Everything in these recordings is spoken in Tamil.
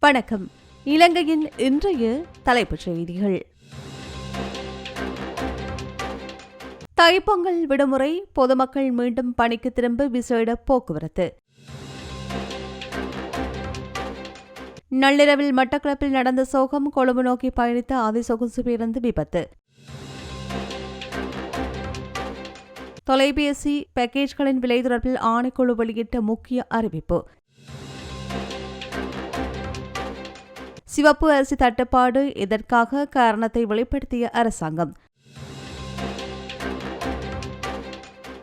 வணக்கம். இலங்கையின் இன்றைய தலைப்புச் செய்திகள். தைப்பொங்கல் விடுமுறை பொதுமக்கள் மீண்டும் பணிக்கு திரும்ப விசேட போக்குவரத்து. நள்ளிரவில் மட்டக்களப்பில் நடந்த சோகம் கொழும்பு நோக்கி பயணித்த அதிசொகுசு பேருந்து விபத்து. தொலைபேசி பேக்கேஜ்களின் விலை தொடர்பில் ஆணைக்குழு வெளியிட்ட முக்கிய அறிவிப்பு. சிவப்பு அரிசி தட்டுப்பாடு இதற்காக காரணத்தை வெளிப்படுத்திய அரசாங்கம்.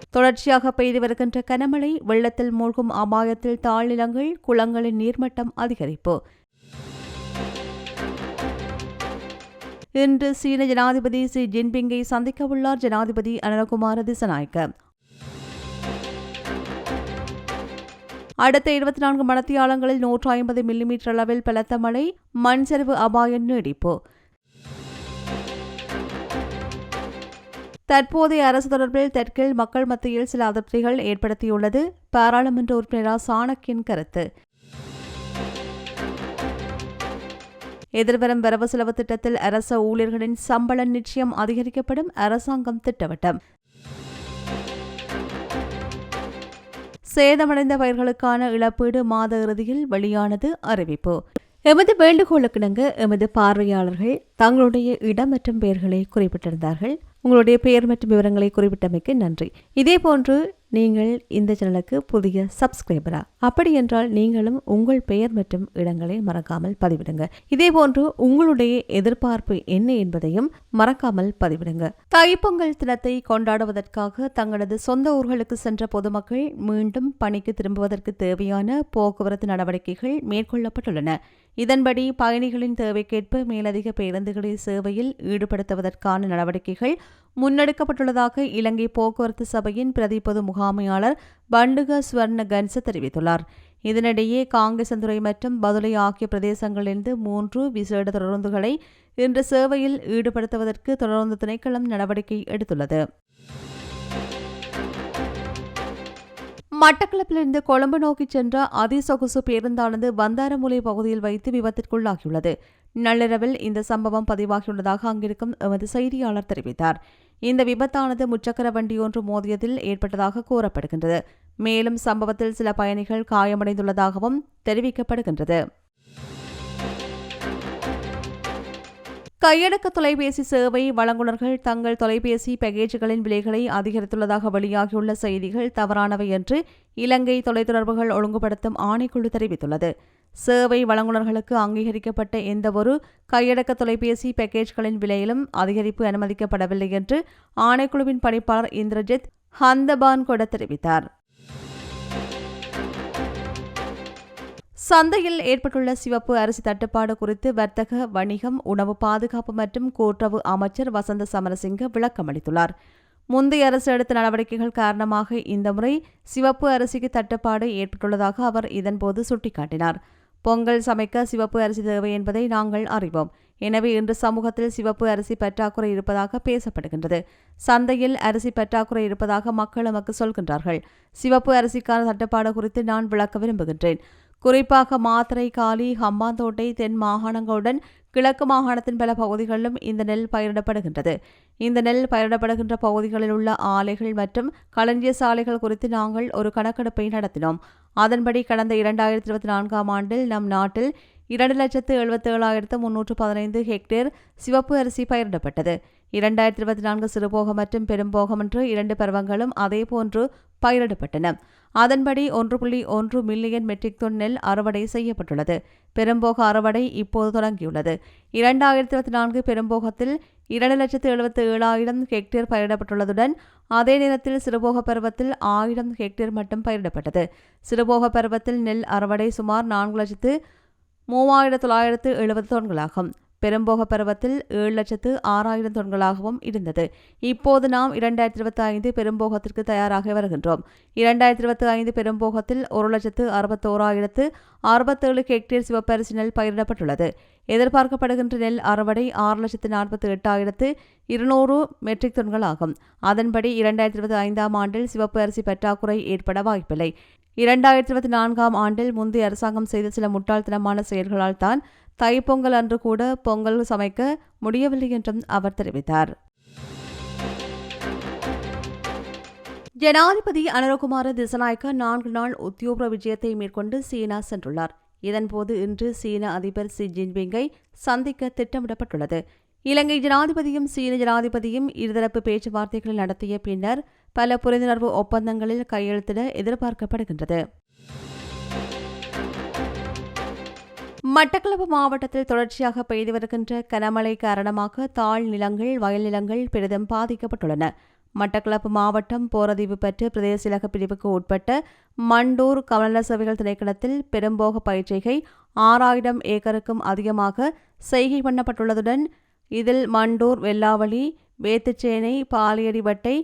தொடர்ச்சியாக பெய்து வருகின்ற கனமழை வெள்ளத்தில் மூழ்கும் அபாயத்தில் தாழ்நிலங்கள் குளங்களின் நீர்மட்டம் அதிகரிப்பு. இன்று சீன ஜனாதிபதி சி ஜின்பிங்கை சந்திக்கவுள்ளார் ஜனாதிபதி அனலகுமார திசநாயக்க. அடுத்த இருபத்தி நான்கு மணத்தியாலங்களில் நூற்று ஐம்பது மில்லிமீட்டர் அளவில் பலத்த மழை மண்சரிவு அபாயம் நீடிப்பு. தற்போதைய அரசு தொடர்பில் தெற்கில் மக்கள் மத்தியில் சில அதிருப்திகள் ஏற்படுத்தியுள்ளது. பாராளுமன்ற உறுப்பினரா சாணக்கின் கருத்து. எதிர்வரும் வரவு செலவு திட்டத்தில் அரச ஊழியர்களின் சம்பளம் நிச்சயம் அதிகரிக்கப்படும். அரசாங்கம் திட்டவட்டம். சேதமடைந்த பயிர்களுக்கான இழப்பீடு மாத இறுதியில் வெளியானது அறிவிப்பு. எமது வேண்டுகோளுக்கிணங்க எமது பார்வையாளர்கள் தங்களுடைய இடம் மற்றும் பெயர்களை குறிப்பிட்டிருந்தார்கள். உங்களுடைய பெயர் மற்றும் விவரங்களை குறிப்பிட்டமைக்கு நன்றி. இதே போன்று நீங்கள் இந்த சேனலுக்கு புதிய சப்ஸ்கிரைபரா? அப்படி என்றால் நீங்களும் உங்கள் பெயர் மற்றும் இடங்களை மறக்காமல் பதிவிடுங்க. இதே போன்று உங்களுடைய எதிர்பார்ப்பு என்ன என்பதையும் மறக்காமல் பதிவிடுங்க. தைப்பொங்கல் தினத்தை கொண்டாடுவதற்காக தங்களது சொந்த ஊர்களுக்கு சென்ற பொதுமக்கள் மீண்டும் பணிக்கு திரும்புவதற்கு தேவையான போக்குவரத்து நடவடிக்கைகள் மேற்கொள்ளப்பட்டுள்ளன. இதன்படி பயணிகளின் தேவைக்கேற்ப மேலதிக பேருந்துகளை சேவையில் ஈடுபடுத்துவதற்கான நடவடிக்கைகள் முன்னெடுக்கப்பட்டுள்ளதாக இலங்கை போக்குவரத்து சபையின் பிரதி பொது முகாமையாளர் பண்டுக ஸ்வர்ண கன்ச தெரிவித்துள்ளார். இதனிடையே காங்கேசந்துறை மற்றும் பதுளை ஆகிய பிரதேசங்களிலிருந்து மூன்று விசேட தொடருந்துகளை இன்று சேவையில் ஈடுபடுத்துவதற்கு தொடர்ந்து திணைக்களம் நடவடிக்கை எடுத்துள்ளது. மட்டக்களப்பிலிருந்து கொழும்பு நோக்கி சென்ற அதிசொகுசு பேருந்தானது வந்தாரமூலை பகுதியில் வைத்து விபத்திற்குள்ளாகியுள்ளது. நள்ளிரவில் இந்த சம்பவம் பதிவாகியுள்ளதாக அங்கிருக்கும் எமது செய்தியாளர் தெரிவித்தார். இந்த விபத்தானது முச்சக்கர வண்டியொன்று மோதியதில் ஏற்பட்டதாக கூறப்படுகின்றது. மேலும் சம்பவத்தில் சில பயணிகள் காயமடைந்துள்ளதாகவும் தெரிவிக்கப்படுகின்றது. கையடக்க தொலைபேசி சேவை வழங்குநர்கள் தங்கள் தொலைபேசி பேக்கேஜுகளின் விலைகளை அதிகரித்துள்ளதாக வெளியாகியுள்ள செய்திகள் தவறானவை என்று இலங்கை தொலைத்தொடர்புகள் ஒழுங்குபடுத்தும் ஆணைக்குழு தெரிவித்துள்ளது. சேவை வழங்குநர்களுக்கு அங்கீகரிக்கப்பட்ட எந்தவொரு கையடக்க தொலைபேசி பேக்கேஜ்களின் விலையிலும் அதிகரிப்பு அனுமதிக்கப்படவில்லை என்று ஆணைக்குழுவின் பணிப்பாளர் இந்திரஜித் ஹந்தபான் கொட தெரிவித்தார். சந்தையில் ஏற்பட்டுள்ள சிவப்பு அரிசி தட்டுப்பாடு குறித்து வர்த்தக வணிகம் உணவு பாதுகாப்பு மற்றும் கூட்டுறவு அமைச்சர் வசந்த சமரசிங்க விளக்கமளித்துள்ளார் முந்தைய அரசு எடுத்த நடவடிக்கைகள் காரணமாக இந்த முறை சிவப்பு அரிசிக்கு தட்டுப்பாடு ஏற்பட்டுள்ளதாக அவர் இதன்போது சுட்டிக்காட்டினார். பொங்கல் சமைக்க சிவப்பு அரிசி தேவை என்பதை நாங்கள் அறிவோம். எனவே இன்று சமூகத்தில் சிவப்பு அரிசி பற்றாக்குறை இருப்பதாக பேசப்படுகின்றது. சந்தையில் அரிசி பற்றாக்குறை இருப்பதாக மக்கள் நமக்கு சொல்கின்றார்கள். சிவப்பு அரிசிக்கான தட்டுப்பாடு குறித்து நான் விளக்க விரும்புகின்றேன். குறிப்பாக மாத்திரை காலி ஹம்பாந்தோட்டை தென் மாகாணங்களுடன் கிழக்கு மாகாணத்தின் பல பகுதிகளிலும் இந்த நெல் பயிரிடப்படுகின்றது. இந்த நெல் பயிரிடப்படுகின்ற பகுதிகளில் உள்ள ஆலைகள் மற்றும் களஞ்சிய சாலைகள் குறித்து நாங்கள் ஒரு கணக்கெடுப்பை நடத்தினோம். அதன்படி கடந்த இரண்டாயிரத்தி இருபத்தி நான்காம் ஆண்டில் நம் நாட்டில் இரண்டு லட்சத்து எழுபத்தேழாயிரத்து முன்னூற்று பதினைந்து ஹெக்டேர் சிவப்பு அரிசி பயிரிடப்பட்டது. இரண்டாயிரத்தி இருபத்தி நான்கு சிறுபோகம் மற்றும் பெரும்போகம் என்று இரண்டு பருவங்களும் அதேபோன்று பயிரிடப்பட்டன. அதன்படி ஒன்று புள்ளி ஒன்று மில்லியன் மெட்ரிக் டன் நெல் அறுவடை செய்யப்பட்டுள்ளது. பெரும்போக அறுவடை இப்போது தொடங்கியுள்ளது. இரண்டாயிரத்தி இருபத்தி நான்கு பெரும்போகத்தில் இரண்டு லட்சத்து எழுபத்தி ஏழாயிரம் ஹெக்டேர் பயிரிடப்பட்டுள்ளதுடன் அதே நேரத்தில் சிறுபோக பருவத்தில் ஆயிரம் ஹெக்டேர் மட்டும் பயிரிடப்பட்டது. சிறுபோக பருவத்தில் நெல் அறுவடை சுமார் நான்கு லட்சத்து மூவாயிரத்து தொள்ளாயிரத்து எழுபது தொன்களாகும் பெரும்போக பருவத்தில் ஏழு லட்சத்து ஆறாயிரம் தொன்களாகவும் இருந்தது. இப்போது நாம் இரண்டாயிரத்தி இருபத்தி ஐந்து பெரும்போகத்திற்கு தயாராக வருகின்றோம். இரண்டாயிரத்தி இருபத்தி ஐந்து பெரும்போகத்தில் ஒரு லட்சத்து அறுபத்தோராயிரத்து அறுபத்தேழு ஹெக்டேர் சிவப்பரிசி நெல் பயிரிடப்பட்டுள்ளது. எதிர்பார்க்கப்படுகின்ற நெல் அறுவடை ஆறு லட்சத்து நாற்பத்தி எட்டாயிரத்து இருநூறு மெட்ரிக் டன்கள் ஆகும் அதன்படி இரண்டாயிரத்தி இருபத்தி ஐந்தாம் ஆண்டில் சிவப்பு அரிசி பற்றாக்குறை ஏற்பட வாய்ப்பில்லை. இரண்டாயிரத்தி இருபத்தி நான்காம் ஆண்டில் முந்தைய அரசாங்கம் செய்த சில முட்டாள்தனமான செயல்களால் தான் தைப்பொங்கல் அன்று கூட பொங்கல் சமைக்க முடியவில்லை என்றும் அவர் தெரிவித்தார். ஜனாதிபதி அனுரகுமார திசநாயக்க நான்கு நாள் உத்தியோக விஜயத்தை மேற்கொண்டு சீனா சென்றுள்ளார். இதன்போது இன்று சீன அதிபர் சி ஜின்பிங்கை சந்திக்க திட்டமிடப்பட்டுள்ளது. இலங்கை ஜனாதிபதியும் சீன ஜனாதிபதியும் இருதரப்பு பேச்சுவார்த்தைகளை நடத்திய பின்னர் பல புரிந்துணர்வு ஒப்பந்தங்களில் கையெழுத்திட எதிர்பார்க்கப்படுகின்றது. மட்டக்களப்பு மாவட்டத்தில் தொடர்ச்சியாக பெய்து வருகின்ற கனமழை காரணமாக தாழ் நிலங்கள் வயல் நிலங்கள் பெரிதும் பாதிக்கப்பட்டுள்ளன. மட்டக்களப்பு மாவட்டம் போரதீவு பெற்று பிரதேச இலக பிரிவுக்கு உட்பட்ட மண்டூர் கமநல சேவைகள் திணைக்களத்தில் பெரும்போக பயிற்சிகை ஆறாயிரம் ஏக்கருக்கும் அதிகமாக செய்கை பண்ணப்பட்டுள்ளதுடன் இதில் மண்டூர் வெள்ளாவளி வேத்துச்சேனை பாலியடிவட்டை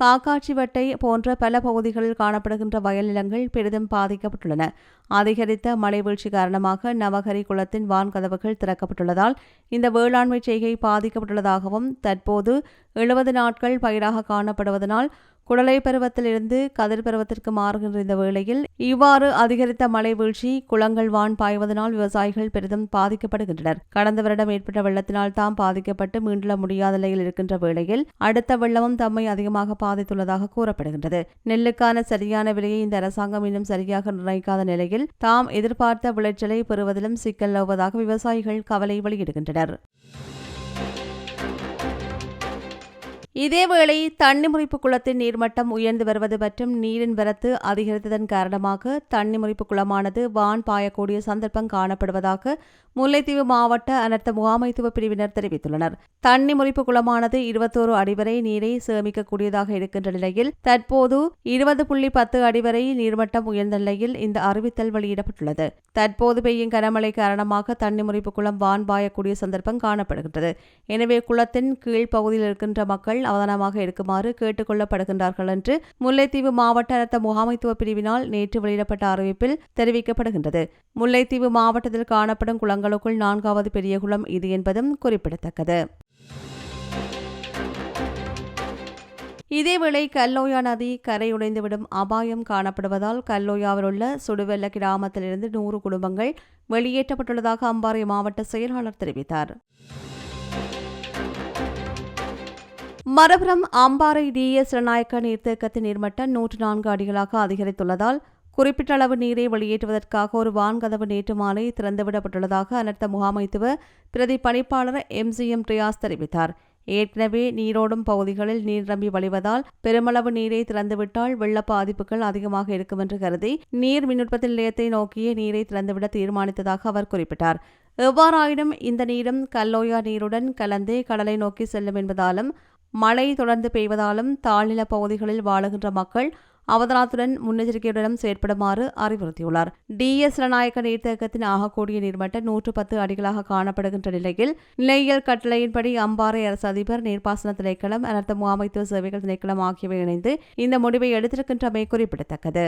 காக்காட்சிவட்டை போன்ற பல பகுதிகளில் காணப்படுகின்ற வயல் நிலங்கள் பெரிதும் பாதிக்கப்பட்டுள்ளன. அதிகரித்த மழை வீழ்ச்சி காரணமாக நவகரி குளத்தின் வான்கதவுகள் திறக்கப்பட்டுள்ளதால் இந்த வேளாண்மை செய்கை பாதிக்கப்பட்டுள்ளதாகவும் தற்போது எழுபது நாட்கள் பயிராக காணப்படுவதனால் குடலை பருவத்திலிருந்து கதிர் பருவத்திற்கு மாறுகின்ற இந்த வேளையில் இவ்வாறு அதிகரித்த மழை வீழ்ச்சி குளங்கள் வான் பாய்வதனால் விவசாயிகள் பெரிதும் பாதிக்கப்படுகின்றனர். கடந்த வருடம் ஏற்பட்ட வெள்ளத்தினால் தாம் பாதிக்கப்பட்டு மீண்டெழ முடியாத நிலையில் இருக்கின்ற வேளையில் அடுத்த வெள்ளமும் தம்மை அதிகமாக பாதித்துள்ளதாக கூறப்படுகின்றது. நெல்லுக்கான சரியான விலையை இந்த அரசாங்கம் இன்னும் சரியாக நிர்ணயிக்காத நிலையில் தாம் எதிர்பார்த்த விளைச்சலை பெறுவதிலும் சிக்கல் நிலவுவதாக விவசாயிகள் கவலை வெளியிடுகின்றனர். இதேவேளை தண்ணி முறிப்பு குளத்தின் நீர்மட்டம் உயர்ந்து வருவது மற்றும் நீரின் வரத்து அதிகரித்ததன் காரணமாக தண்ணிமுறிப்பு குளமானது வான் பாயக்கூடிய சந்தர்ப்பம் காணப்படுவதாக முல்லைத்தீவு மாவட்ட அனர்த்த முகாமைத்துவ பிரிவினர் தெரிவித்துள்ளனர். தண்ணி முறிப்பு குளமானது இருபத்தோரு அடிவரை நீரை சேமிக்கக்கூடியதாக இருக்கின்ற நிலையில் தற்போது இருபது புள்ளி பத்து அடிவரை நீர்மட்டம் உயர்ந்த நிலையில் இந்த அறிவித்தல் வெளியிடப்பட்டுள்ளது. தற்போது பெய்யும் கனமழை காரணமாக தண்ணி முறிப்பு குளம் வான் பாயக்கூடிய சந்தர்ப்பம் காணப்படுகின்றது. எனவே குளத்தின் கீழ்ப்பகுதியில் இருக்கின்ற மக்கள் அவதானமாக இருக்குமாறு கேட்டுக் கொள்ளப்படுகின்றார்கள் என்று முல்லைத்தீவு மாவட்ட அனர்த்த முகாமைத்துவ பிரிவினால் நேற்று வெளியிடப்பட்ட அறிவிப்பில் தெரிவிக்கப்படுகின்றது. முல்லைத்தீவு மாவட்டத்தில் காணப்படும் குளங்களுக்குள் நான்காவது பெரிய குளம் இது என்பதும் குறிப்பிடத்தக்கது. இதேவேளை கல்லோயா நதி கரையுடைந்துவிடும் அபாயம் காணப்படுவதால் கல்லோயாவில் உள்ள சுடுவெல்ல கிராமத்திலிருந்து நூறு குடும்பங்கள் வெளியேற்றப்பட்டுள்ளதாக அம்பாறை மாவட்ட செயலாளர் தெரிவித்தார். மரபுரம் அம்பாறை டிஎஸ் ரணாயக்க நீர்த்தேக்கத்தின் நீர்மட்டம் நூற்று நான்கு அடிகளாக அதிகரித்துள்ளதால் குறிப்பிட்ட அளவு நீரை வெளியேற்றுவதற்காக ஒரு வான்கதவு நேற்று மாலை திறந்துவிடப்பட்டுள்ளதாக அனர்த்த முகாமைத்துவ பிரதி பணிப்பாளர் எம் ஜி ரியாஸ் தெரிவித்தார். ஏற்கனவே நீரோடும் பகுதிகளில் நீர் நம்பி வழிவதால் பெருமளவு நீரை திறந்துவிட்டால் வெள்ள பாதிப்புகள் அதிகமாக இருக்கும் என்று கருதி நீர் மின்னுற்பத்தி நிலையத்தை நோக்கிய நீரை திறந்துவிட தீர்மானித்ததாக அவர் குறிப்பிட்டார். எவ்வாறாயினும் இந்த நீரும் கல்லோயா நீருடன் கலந்தே கடலை நோக்கி செல்லும் என்பதாலும் மழை தொடர்ந்து பெய்வதாலும் தாழ்நில பகுதிகளில் வாழுகின்ற மக்கள் அவதானத்துடன் முன்னெச்சரிக்கையுடன் செயற்படுமாறு அறிவுறுத்தியுள்ளார். டி. எஸ். ரணாயக்க நீர்த்தேக்கத்தின் ஆகக்கூடிய நீர்மட்டம் நூற்று பத்து அடிகளாக காணப்படுகின்ற நிலையில் நிலையியல் கட்டளையின்படி அம்பாறை அரசு அதிபர் நீர்ப்பாசன திணைக்களம் அனர்த்த முகாமைத்துவ சேவைகள் திணைக்களம் ஆகியவை இணைந்து இந்த முடிவை எடுத்திருக்கின்றமை குறிப்பிடத்தக்கது.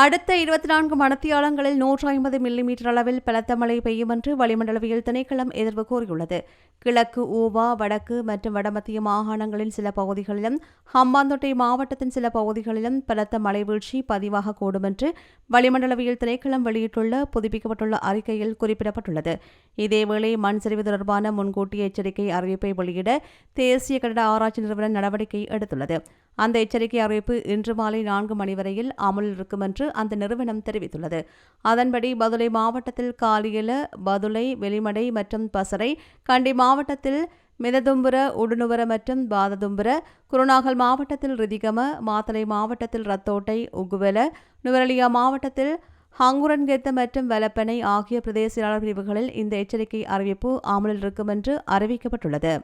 அடுத்த இருபத்தி நான்கு மணத்தியாலங்களில் நூற்று ஐம்பது மில்லிமீட்டர் அளவில் பலத்த மழை பெய்யும் என்று வளிமண்டலவியல் திணைக்களம் எதிர்வு கூறியுள்ளது. கிழக்கு ஊவா வடக்கு மற்றும் வடமத்திய மாகாணங்களின் சில பகுதிகளிலும் ஹம்பாந்தோட்டை மாவட்டத்தின் சில பகுதிகளிலும் பலத்த மழை வீழ்ச்சி பதிவாகக்கூடும் என்று வளிமண்டலவியல் திணைக்களம் வெளியிட்டுள்ள புதுப்பிக்கப்பட்டுள்ள அறிக்கையில் குறிப்பிடப்பட்டுள்ளது. இதேவேளை மண் சரிவு தொடர்பான முன்கூட்டிய எச்சரிக்கை அறிவிப்பை வெளியிட தேசிய கட்டட ஆராய்ச்சி நிறுவனம் நடவடிக்கை எடுத்துள்ளது. அந்த எச்சரிக்கை அறிவிப்பு இன்று மாலை நான்கு மணி வரையில் அமலில் இருக்கும் என்று அந்த நிறுவனம் தெரிவித்துள்ளது. அதன்படி பதுளை மாவட்டத்தில் காலியல பதுளை வெளிமடை மற்றும் பசறை கண்டி மாவட்டத்தில் மிததும்புர உடுனுவர மற்றும் பாததும்புர குருநாகல் மாவட்டத்தில் ரிதிகம மாத்தலை மாவட்டத்தில் ரத்தோட்டை உகுவெல நுவரலியா மாவட்டத்தில் ஹங்குரன்கெத்த மற்றும் வலப்பனை ஆகிய பிரதேச பிரிவுகளில் இந்த எச்சரிக்கை அறிவிப்பு அமலில் இருக்கும் என்று அறிவிக்கப்பட்டுள்ளது.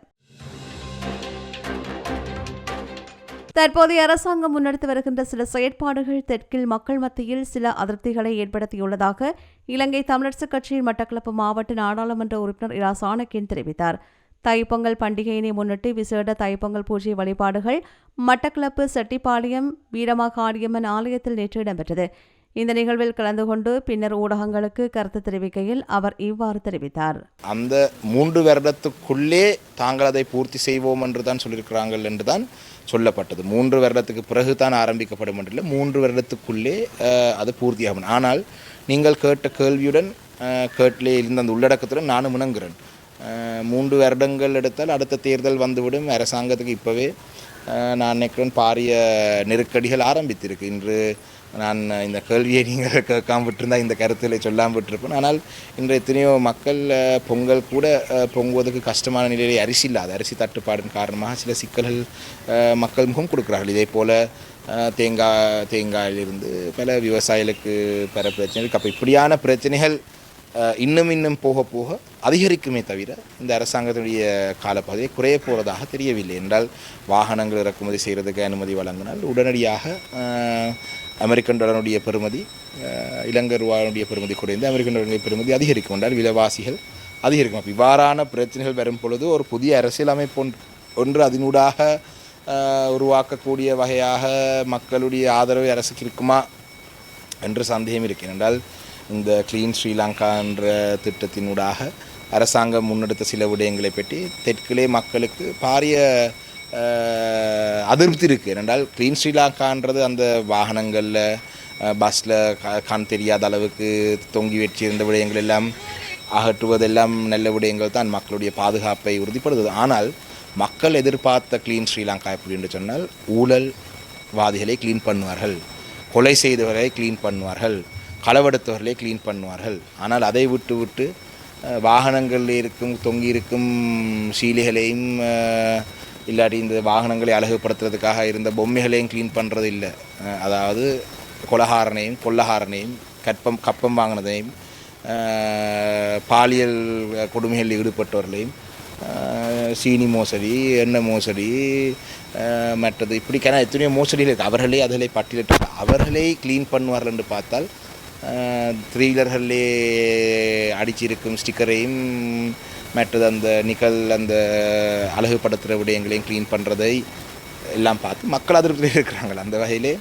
தற்போதைய அரசாங்கம் முன்னெடுத்து வருகின்ற சில செயற்பாடுகள் தெற்கில் மக்கள் மத்தியில் சில அதிருப்திகளை ஏற்படுத்தியுள்ளதாக இலங்கை தமிழரசுக் கட்சியின் மட்டக்களப்பு மாவட்ட நாடாளுமன்ற உறுப்பினர் இரா. சாணக்கியன் தெரிவித்தார். தைப்பொங்கல் பண்டிகையினை முன்னிட்டு விசேட தைப்பொங்கல் பூஜை வழிபாடுகள் மட்டக்களப்பு செட்டிப்பாளையம் வீரமாகாளியம்மன் ஆலயத்தில் நேற்று இடம்பெற்றது. இந்த நிகழ்வில் கலந்து கொண்டு பின்னர் ஊடகங்களுக்கு கருத்து தெரிவிக்கையில் அவர் இவ்வாறு தெரிவித்தார். அந்த மூன்று வருடத்துக்குள்ளே தாங்கள் அதை பூர்த்தி செய்வோம் என்று தான் சொல்லியிருக்கிறார்கள் என்று தான் சொல்லப்பட்டது. மூன்று வருடத்துக்கு பிறகு தான் ஆரம்பிக்கப்படும் என்றில்லை மூன்று வருடத்துக்குள்ளே அது பூர்த்தியாகும். ஆனால் நீங்கள் கேட்ட கேள்வியுடன் கேட்டிலே இருந்த அந்த உள்ளடக்கத்துடன் நானும் இணங்குகிறேன். மூன்று வருடங்கள் எடுத்தால் அடுத்த தேர்தல் வந்துவிடும். அரசாங்கத்துக்கு இப்போவே நான் நினைக்கிறேன் பாரிய நெருக்கடிகள் ஆரம்பித்திருக்கு. இன்று நான் இந்த கேள்வியை நீங்கள் கேட்காம விட்டிருந்தா இந்த கருத்தில் சொல்லாமல் விட்டுருப்பேன் ஆனால் இன்று எத்தனையோ மக்கள் பொங்கல் கூட பொங்குவதற்கு கஷ்டமான நிலையிலே அரிசி இல்லாத அரிசி தட்டுப்பாடின் காரணமாக சில சிக்கல்கள் மக்கள் முகம் கொடுக்குறார்கள். இதே போல் தேங்காய் தேங்காயிலிருந்து பல விவசாயிகளுக்கு பல பிரச்சனைகள் அப்போ இப்படியான பிரச்சனைகள் இன்னும் இன்னும் போக போக அதிகரிக்குமே தவிர இந்த அரசாங்கத்தினுடைய காலப்பகுதியை குறைய போகிறதாக தெரியவில்லை. என்றால் வாகனங்கள் இறக்குமதி செய்கிறதுக்கு அனுமதி வழங்கினால் உடனடியாக அமெரிக்கன் டாலருடைய பெறுமதி இலங்கை ரூபாயுடைய பெறுமதி குறைந்து அமெரிக்கன் டாலருடைய பெறுமதி அதிகரிக்கும். என்றால் விலைவாசிகள் அதிகரிக்கும். இவ்வாறான பிரச்சனைகள் வரும் பொழுது ஒரு புதிய அரசியல் ஒன்று- அதனூடாக உருவாக்கக்கூடிய வகையாக மக்களுடைய ஆதரவு அரசுக்கு இருக்குமா? என்று சந்தேகம் இருக்கிறேன் என்றால் இந்த க்ளீன் ஸ்ரீலங்கா என்ற திட்டத்தினூடாக அரசாங்கம் முன்னெடுத்த சில விடயங்களை பற்றி தெற்கிலே மக்களுக்கு பாரிய அதிருப்தி இருக்குது ரெண்டால் க்ளீன் ஸ்ரீலங்கான்றது அந்த வாகனங்களில் பஸ்ஸில் கண் தெரியாத அளவுக்கு தொங்கி வச்சிருந்த விடயங்கள் எல்லாம் அகற்றுவதெல்லாம் நல்ல விடயங்கள் தான் மக்களுடைய பாதுகாப்பை உறுதிப்படுத்துது. ஆனால் மக்கள் எதிர்பார்த்த க்ளீன் ஸ்ரீலங்கா எப்படி என்று சொன்னால் ஊழல்வாதிகளை க்ளீன் பண்ணுவார்கள். கொலை செய்தவர்களை க்ளீன் பண்ணுவார்கள். களவெடுத்தவர்களே க்ளீன் பண்ணுவார்கள். ஆனால் அதை விட்டு விட்டு வாகனங்களில் இருக்கும் தொங்கி இருக்கும் சீலைகளையும் இல்லாட்டி இந்த வாகனங்களை அழகுபடுத்துறதுக்காக இருந்த பொம்மைகளையும் க்ளீன் பண்ணுறது இல்லை அதாவது கொலகாரனையும் கொள்ளகாரனையும் கற்பம் கப்பம் வாங்கினதையும் பாலியல் கொடுமைகளில் ஈடுபட்டவர்களையும் சீனி மோசடி எண்ணெய் மோசடி மற்றது இப்படிக்கான எத்தனையோ மோசடிகள் இருக்குது அவர்களே அதிலே பட்டியலிட்டு அவர்களே க்ளீன் பண்ணுவார்கள் என்று பார்த்தால் த்ரீலர்களே அடிச்சிருக்கும் ஸ்டிக்கரையும் மற்றது அந்த நிக்கல் அந்த அழகுபடுத்துகிற விடயங்களையும் க்ளீன் பண்ணுறதை எல்லாம் பார்த்து மக்கள் அதிருப்தியில் இருக்கிறாங்க அந்த வகையிலே.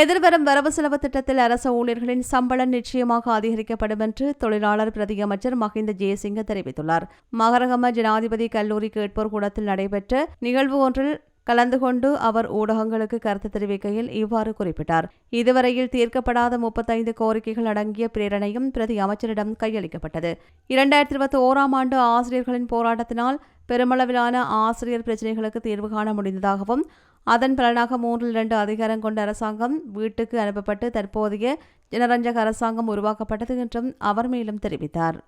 எதிர்வரும் வரவு செலவு திட்டத்தில் அரச ஊழியர்களின் சம்பளம் நிச்சயமாக அதிகரிக்கப்படும் என்று தொழிலாளர் பிரதியமைச்சர் மஹிந்த ஜெயசிங்க தெரிவித்துள்ளார். மகரகம ஜனாதிபதி கல்லூரி கேட்போர் கூடத்தில் நடைபெற்ற நிகழ்வு ஒன்றில் கலந்து கொண்டு அவர் ஊடகங்களுக்கு கருத்து தெரிவிக்கையில் இவ்வாறு குறிப்பிட்டார். இதுவரையில் தீர்க்கப்படாத முப்பத்தைந்து கோரிக்கைகள் அடங்கிய பிரேரணையும் பிரதி அமைச்சரிடம் கையளிக்கப்பட்டது. இரண்டாயிரத்தி இருபத்தி ஓராம் ஆண்டு ஆசிரியர்களின் போராட்டத்தினால் பெருமளவிலான ஆசிரியர் பிரச்சினைகளுக்கு தீர்வு காண முடிந்ததாகவும் அதன் பலனாக மூன்றில் இரண்டு அதிகாரம் கொண்ட அரசாங்கம் வீட்டுக்கு அனுப்பப்பட்டு தற்போதைய ஜனரஞ்சக அரசாங்கம் உருவாக்கப்பட்டது என்றும் அவர் மேலும் தெரிவித்தார்.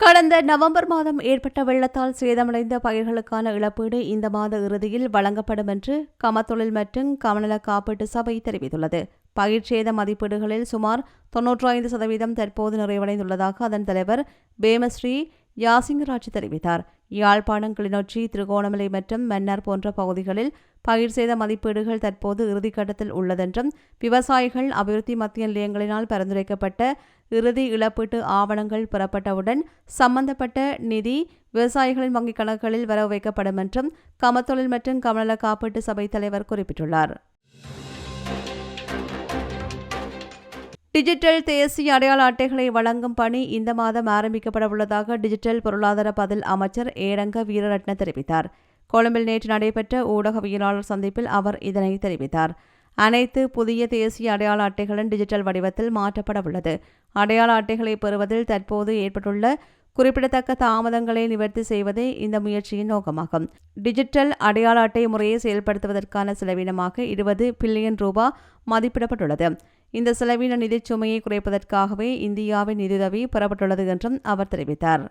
கடந்த நவம்பர் மாதம் ஏற்பட்ட வெள்ளத்தால் சேதமடைந்த பயிர்களுக்கான இழப்பீடு இந்த மாத இறுதியில் வழங்கப்படும் என்று கமத்தொழில் மற்றும் கமநல காப்பீட்டு சபை தெரிவித்துள்ளது. பயிர் சேத மதிப்பீடுகளில் சுமார் தொன்னூற்றி ஐந்து சதவீதம் தற்போது நிறைவடைந்துள்ளதாக அதன் தலைவர் பேமஸ்ரீ யாசிங்கராஜ் தெரிவித்தார். யாழ்ப்பாணம் கிளிநொச்சி திருகோணமலை மற்றும் மன்னார் போன்ற பகுதிகளில் பயிர் செய்த மதிப்பீடுகள் தற்போது இறுதிக்கட்டத்தில் உள்ளதென்றும் விவசாயிகள் அபிவிருத்தி மத்திய நிலையங்களினால் பரிந்துரைக்கப்பட்ட இறுதி இழப்பீட்டு ஆவணங்கள் பெறப்பட்டவுடன் சம்பந்தப்பட்ட நிதி விவசாயிகளின் வங்கிக் கணக்குகளில் வரவு வைக்கப்படும் என்றும் கமத்தொழில் மற்றும் கமநல காப்பீட்டு சபை தலைவர் குறிப்பிட்டுள்ளார். டிஜிட்டல் தேசிய அடையாள அட்டைகளை வழங்கும் பணி இந்த மாதம் ஆரம்பிக்கப்பட உள்ளதாக டிஜிட்டல் பொருளாதார பதில் அமைச்சர் ஏரங்க வீரரட்ன தெரிவித்தார். கொழும்பில் நேற்று நடைபெற்ற ஊடகவியலாளர் சந்திப்பில் அவர் இதனை தெரிவித்தார். அனைத்து புதிய தேசிய அடையாள அட்டைகளும் டிஜிட்டல் வடிவத்தில் மாற்றப்பட உள்ளது. அடையாள அட்டைகளை பெறுவதில் தற்போது ஏற்பட்டுள்ள குறிப்பிடத்தக்க தாமதங்களை நிவர்த்தி செய்வதே இந்த முயற்சியின் நோக்கமாகும். டிஜிட்டல் அடையாள அட்டை முறையை செயல்படுத்துவதற்கான செலவினமாக இருபது பில்லியன் ரூபாய் மதிப்பிடப்பட்டுள்ளது. இந்த செலவின நிதிச் சுமையை குறைப்பதற்காகவே இந்தியாவின் நிதியுதவி பெறப்பட்டுள்ளது என்றும் அவர் தெரிவித்தார்.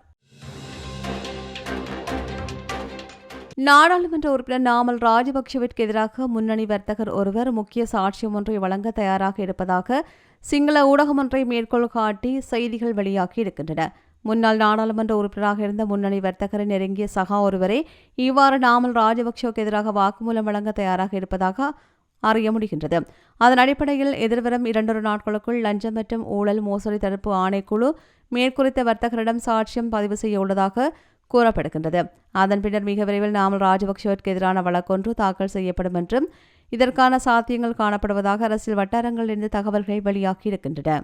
நாடாளுமன்ற உறுப்பினர் நாமல் ராஜபக்சவிற்கு எதிராக முன்னணி வர்த்தகர் ஒருவர் முக்கிய சாட்சியம் ஒன்றை வழங்க தயாராக இருப்பதாக சிங்கள ஊடகம் ஒன்றை மேற்கோள் காட்டி செய்திகள் வெளியாகி இருக்கின்றன. முன்னாள் நாடாளுமன்ற உறுப்பினராக இருந்த முன்னணி வர்த்தகரை நெருங்கிய சகா ஒருவரே இவ்வாறு நாமல் ராஜபக்சவுக்கு எதிராக வாக்குமூலம் வழங்க தயாராக இருப்பதாக அறிய முடிகின்றது. அதன் அடிப்படையில் எதிர்வரும் இரண்டொரு நாட்களுக்குள் லஞ்சம் மற்றும் ஊழல் மோசடி தடுப்பு ஆணைக்குழு மேற்குறித்த வர்த்தகரிடம் சாட்சியம் பதிவு செய்ய உள்ளதாக கூறப்படுகின்றது. அதன் பின்னர் மிக விரைவில் நாமல் ராஜபக்சேவிற்கு எதிரான வழக்கொன்று தாக்கல் செய்யப்படும் என்றும் இதற்கான சாத்தியங்கள் காணப்படுவதாக அரசியல் வட்டாரங்களிலிருந்து தகவல்கள் வெளியாகி இருக்கின்றன.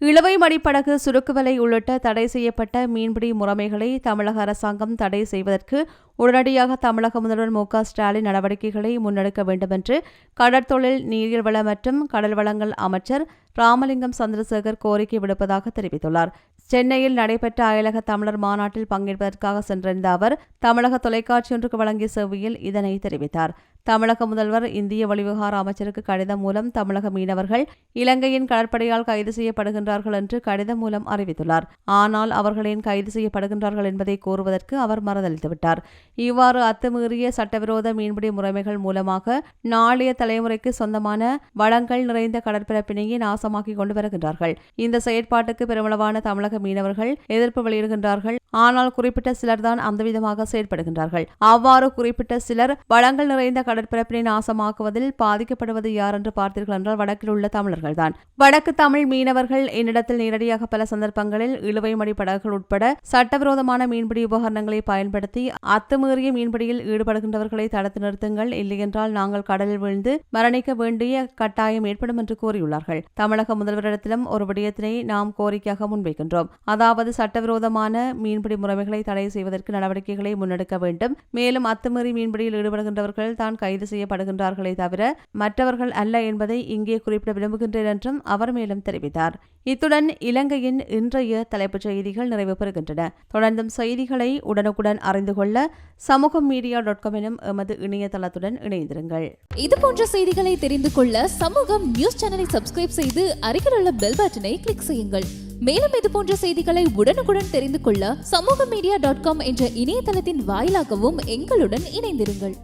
இழுவை மடிப்படகு சுருக்குவலை உள்ளிட்ட தடை செய்யப்பட்ட மீன்பிடி முறைமைகளை தமிழக அரசாங்கம் தடை செய்வதற்கு உடனடியாக தமிழக முதல்வர் மு ஸ்டாலின் நடவடிக்கைகளை முன்னெடுக்க வேண்டும் என்று கடற்தொழில் நீரியல் வள மற்றும் கடல் வளங்கள் அமைச்சர் ராமலிங்கம் சந்திரசேகர் கோரிக்கை விடுப்பதாக தெரிவித்துள்ளார். சென்னையில் நடைபெற்ற அயலக தமிழர் மாநாட்டில் பங்கேற்பதற்காக சென்றிருந்த அவர் தமிழக தொலைக்காட்சி ஒன்றுக்கு வழங்கிய செவ்வியில் இதனை தெரிவித்தார். தமிழக முதல்வர் இந்திய வெளிவிவகார அமைச்சருக்கு கடிதம் மூலம் தமிழக மீனவர்கள் இலங்கையின் கடற்படையால் கைது செய்யப்படுகின்றார்கள் என்று கடிதம் மூலம் அறிவித்துள்ளார். ஆனால் அவர்களின் கைது செய்யப்படுகின்றார்கள் என்பதை கூறுவதற்கு அவர் மறுதளித்துவிட்டார். இவ்வாறு அத்துமீறிய சட்டவிரோத மீன்பிடி முறைமைகள் மூலமாக நாளைய தலைமுறைக்கு சொந்தமான வளங்கள் நிறைந்த கடற்பரப்பினையே நாசமாக்கி கொண்டு வருகின்றார்கள். இந்த செயற்பாட்டுக்கு பெருமளவான தமிழக மீனவர்கள் எதிர்ப்பு வெளியிடுகின்றார்கள். ஆனால் குறிப்பிட்ட சிலர்தான் அந்த விதமாக செயற்படுகின்றார்கள். அவ்வாறு குறிப்பிட்ட சிலர் வளங்கள் நிறைந்த கடற்பரப்பினை நாசமாக்குவதில் பாதிக்கப்படுவது யார் என்று பார்த்தீர்கள் என்றால் வடக்கில் உள்ள தமிழர்கள்தான். வடக்கு தமிழ் மீனவர்கள் என்னிடத்தில் நேரடியாக பல சந்தர்ப்பங்களில் இழுவை மடி படகுகள் உட்பட சட்டவிரோதமான மீன்பிடி உபகரணங்களை பயன்படுத்தி அத்துமீறிய மீன்பிடியில் ஈடுபடுகின்றவர்களை தடுத்து நிறுத்துங்கள். இல்லையென்றால் நாங்கள் கடலில் விழுந்து மரணிக்க வேண்டிய கட்டாயம் ஏற்படும் என்று கூறியுள்ளார்கள். தமிழக முதல்வரிடத்திலும் ஒரு விடயத்தினை நாம் கோரிக்கையாக முன்வைக்கின்றோம். அதாவது சட்டவிரோதமான மீன்பிடி முறைமைகளை தடை செய்வதற்கு நடவடிக்கைகளை முன்னெடுக்க வேண்டும். மேலும் அத்துமீறி மீன்பிடியில் ஈடுபடுகின்றவர்கள் தான் கைது செய்யப்படுகின்றார்களே தவிர மற்றவர்கள் அல்ல என்பதை இங்கே குறிப்பிட விரும்புகின்றேன் என்றும் அவர் மேலும் தெரிவித்தார். இத்துடன் இலங்கையின் இன்றைய தலைப்புச் செய்திகள் நிறைவு பெறுகின்றன. தொடர்ந்தும் செய்திகளை உடனுக்குடன் அறிந்து கொள்ள சமூகம் மீடியா டாட் காம் எனும் எமது இணையதளத்துடன் இணைந்திருங்கள். இது போன்ற செய்திகளை தெரிந்து கொள்ள சமூகம் நியூஸ் சேனலை சப்ஸ்கிரைப் செய்து அருகிலுள்ள பெல் பட்டனை கிளிக் செய்யுங்கள். மேலும் இது போன்ற செய்திகளை உடனுக்குடன் தெரிந்து கொள்ள சமூக மீடியா டாட் காம் என்ற இணையதளத்தின் வாயிலாகவும் எங்களுடன் இணைந்திருங்கள்.